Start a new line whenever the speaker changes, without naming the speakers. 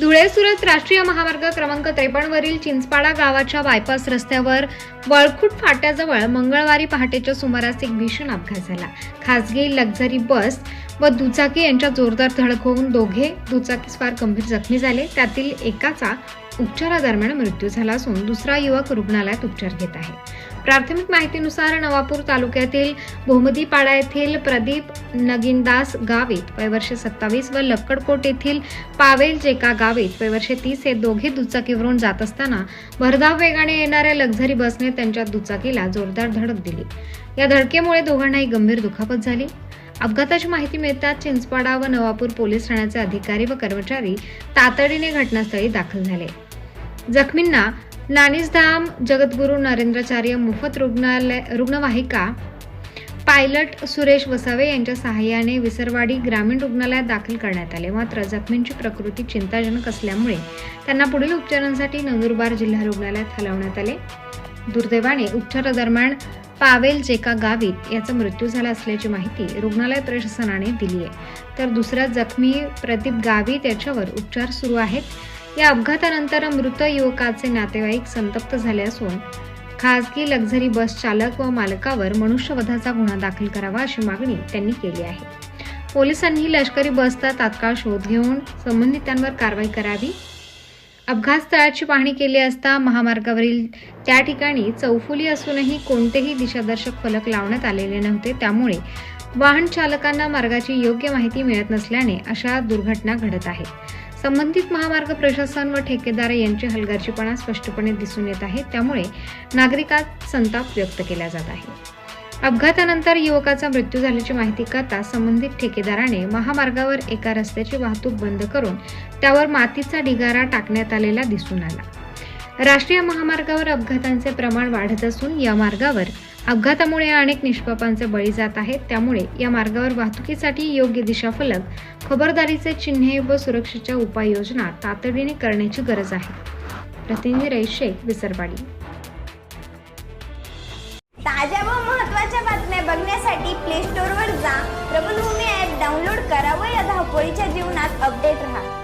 धुळे सुरत राष्ट्रीय महामार्ग क्रमांक त्रेपन्नवरील चिंचपाडा गावाच्या बायपास रस्त्यावर वळखुट फाट्याजवळ मंगळवारी पहाटेच्या सुमारास एक भीषण अपघात झाला. खासगी लक्झरी बस व दुचाकी यांच्या जोरदार धडक होऊन दोघे दुचाकीस्वार गंभीर जखमी झाले. त्यातील एकाचा उपचारादरम्यान मृत्यू झाला असून दुसरा युवक रुग्णालयात उपचार घेत आहे. प्राथमिक माहितीनुसार नवापूर तालुक्यातील भोमदीपाडा येथील प्रदीप नगिनदास गावित वयवर्षे सत्तावीस व लक्कडकोट येथील पावेल जेका गावित वयवर्षे तीस हे दोघे दुचाकीवरून जात असताना भरधाव वेगाने येणाऱ्या लक्झरी बसने त्यांच्या दुचाकीला जोरदार धडक दिली. या धडकेमुळे दोघांनाही गंभीर दुखापत झाली. अपघाताची माहिती मिळताच चिंचपाडा व नवापूर पोलीस ठाण्याचे अधिकारी व कर्मचारी तातडीने घटनास्थळी दाखल झाले. जखमींना नानिसधाम जगद्गुरू नरेंद्राचार्य मोफत रुग्णालय रुग्णवाहिका. पायलट सुरेश वसावे यांच्या सहाय्याने विसरवाडी ग्रामीण रुग्णालयात दाखल करण्यात आले. मात्र जखमींची प्रकृती चिंताजनक असल्यामुळे त्यांना पुढील उपचारांसाठी नंदुरबार जिल्हा रुग्णालयात हलवण्यात आले. दुर्दैवाने उपचारादरम्यान पावेल जेका गावित याचा मृत्यू झाला असल्याची माहिती रुग्णालय प्रशासनाने दिली आहे तर दुसरा जखमी प्रदीप गावित याच्यावर उपचार सुरू आहेत. या अपघातानंतर मृत युवकाचे नातेवाईक संतप्त झाले असून खासगी लक्झरी बस चालक व मालकावर मनुष्यवधाचा गुन्हा दाखल करावा अशी मागणी त्यांनी केली आहे. पोलिसांनी लष्करी बसचा तात्काळ शोध घेऊन संबंधितांवर कारवाई करावी. अपघात स्थळाची पाहणी केली असता महामार्गावरील त्या ठिकाणी चौफुली असूनही कोणतेही दिशादर्शक फलक लावण्यात आलेले नव्हते. त्यामुळे वाहन चालकांना मार्गाची योग्य माहिती मिळत नसल्याने अशा दुर्घटना घडत आहेत. संबंधित महामार्ग प्रशासन व ठेकेदार यांची हलगर्जीपणा स्पष्टपणे दिसून येत आहे. त्यामुळे नागरिकात संताप व्यक्त केला जात आहे. अपघातानंतर युवकाचा मृत्यू झाल्याची माहिती करता संबंधित ठेकेदाराने महामार्गावर एका रस्त्याची वाहतूक बंद करून त्यावर मातीचा ढिगारा टाकण्यात आलेला दिसून आला. राष्ट्रीय महामार्गावर अपघातांचे प्रमाण वाढत असून या मार्गावर अपघातामुळे अनेक निष्पापांचे बळी जात आहेत. त्यामुळे या मार्गावर वाहतुकीसाठी योग्य दिशाफलक खबरदारीचे चिन्हे व सुरक्षेच्या उपाययोजना तातडीने करण्याची गरज आहे. प्रतिनिधी रईस शेख विसरवाडी.
ताज्या व महत्त्वाच्या बातम्या बघण्यासाठी प्ले स्टोअरवर जा. प्रबलभूमी ॲप डाउनलोड करा व या धावपळीच्या जीवनात अपडेट राहा.